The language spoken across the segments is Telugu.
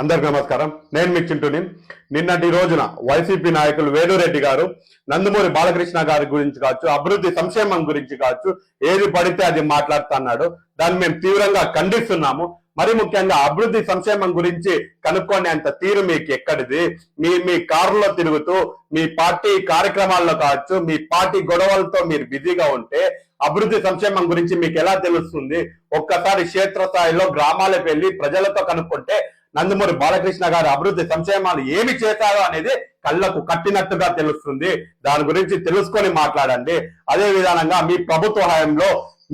అందరికి నమస్కారం. నేను మీ చింటూని నిన్నటి రోజున వైసీపీ నాయకులు వేణురెడ్డి గారు నందమూరి బాలకృష్ణ గారి గురించి కావచ్చు అభివృద్ధి సంక్షేమం గురించి కావచ్చు ఏది పడితే అది మాట్లాడుతున్నాడు దాన్ని మేము తీవ్రంగా ఖండిస్తున్నాము. మరి ముఖ్యంగా అభివృద్ధి సంక్షేమం గురించి కనుక్కోని అంత తీరు మీకు ఎక్కడిది? మీ మీ కారులో తిరుగుతూ మీ పార్టీ కార్యక్రమాల్లో కావచ్చు మీ పార్టీ గొడవలతో మీరు బిజీగా ఉంటే అభివృద్ధి సంక్షేమం గురించి మీకు ఎలా తెలుస్తుంది? ఒక్కసారి క్షేత్రస్థాయిలో గ్రామాలకు వెళ్ళి ప్రజలతో కనుక్కుంటే నందమూరి బాలకృష్ణ గారు అభివృద్ధి సంక్షేమాలు ఏమి చేశారో అనేది కళ్ళకు కట్టినట్టుగా తెలుస్తుంది. దాని గురించి తెలుసుకొని మాట్లాడండి. అదే విధానంగా మీ ప్రభుత్వ హయాంలో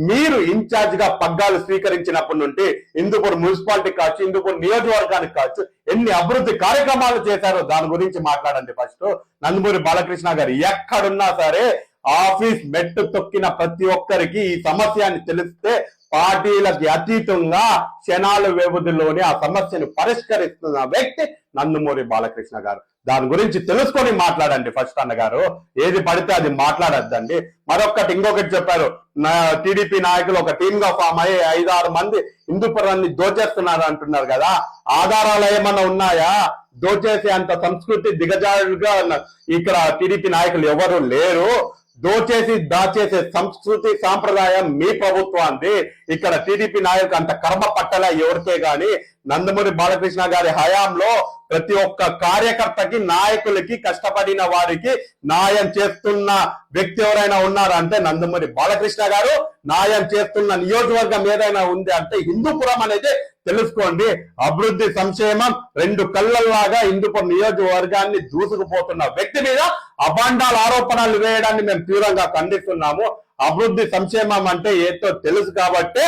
మీరు ఇన్ఛార్జ్గా పగ్గాలు స్వీకరించినప్పటి నుండి ఇందుపూర్ మున్సిపాలిటీ కావచ్చు ఇందుపూర్ నియోజకవర్గానికి కావచ్చు ఎన్ని అభివృద్ధి కార్యక్రమాలు చేశారో దాని గురించి మాట్లాడండి ఫస్ట్. నందమూరి బాలకృష్ణ గారు ఎక్కడున్నా సరే ఆఫీస్ మెట్టు తొక్కిన ప్రతి ఒక్కరికి ఈ సమస్యని తెలిస్తే పార్టీలకి అతీతంగా క్షణాల వ్యవధిలోనే ఆ సమస్యను పరిష్కరిస్తున్న వ్యక్తి నందమూరి బాలకృష్ణ గారు. దాని గురించి తెలుసుకొని మాట్లాడండి ఫస్ట్ అన్నగారు ఏది పడితే అది మాట్లాడద్దండి. మరొకటి ఇంకొకటి చెప్పారు. టీడీపీ నాయకులు ఒక టీమ్గా ఫామ్ అయ్యి ఐదు ఆరు మంది హిందూపురాన్ని దోచేస్తున్నారు అంటున్నారు కదా. ఆధారాలు ఏమన్నా ఉన్నాయా? దోచేసే అంత సంస్కృతి దిగజారుగా ఇక్కడ టీడీపీ నాయకులు ఎవరు లేరు. దోచేసి దాచేసే సంస్కృతి సాంప్రదాయం మీ ప్రభుత్వాన్ని ఇక్కడ టీడీపీ నాయకులు అంత కర్మ పట్టల ఎవరికే గాని. నందమూరి బాలకృష్ణ గారి హయాంలో ప్రతి ఒక్క కార్యకర్తకి నాయకులకి కష్టపడిన వారికి న్యాయం చేస్తున్న వ్యక్తి ఎవరైనా ఉన్నారంటే నందమూరి బాలకృష్ణ గారు. న్యాయం చేస్తున్న నియోజకవర్గం ఏదైనా ఉంది అంటే హిందూపురం అనేది తెలుసుకోండి. అభివృద్ధి సంక్షేమం రెండు కళ్ళల్లాగా హిందూపురం నియోజకవర్గాన్ని దూసుకుపోతున్న వ్యక్తి మీద అభాండాల ఆరోపణలు వేయడాన్ని మేము తీవ్రంగా ఖండిస్తున్నాము. అభివృద్ధి సంక్షేమం అంటే ఏదో తెలుసు కాబట్టే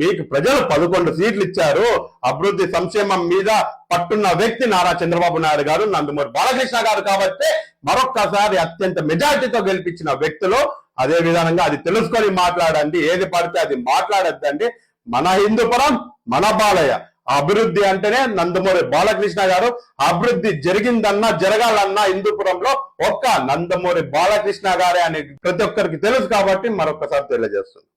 మీకు ప్రజలు పదకొండు సీట్లు ఇచ్చారు. అభివృద్ధి సంక్షేమం మీద పట్టున్న వ్యక్తి నారా చంద్రబాబు నాయుడు గారు నందమూరి బాలకృష్ణ గారు కాబట్టి మరొక్కసారి అత్యంత మెజార్టీతో గెలిపించిన వ్యక్తులు. అదే విధానంగా అది తెలుసుకొని మాట్లాడండి. ఏది పడితే అది మాట్లాడద్దండి. మన హిందూపురం మన బాలయ్య. అభివృద్ధి అంటేనే నందమూరి బాలకృష్ణ గారు. అభివృద్ధి జరిగిందన్నా జరగాలన్నా హిందూపురంలో ఒక్క నందమూరి బాలకృష్ణ గారే అని ప్రతి ఒక్కరికి తెలుసు కాబట్టి మరొకసారి తెలియజేస్తుంది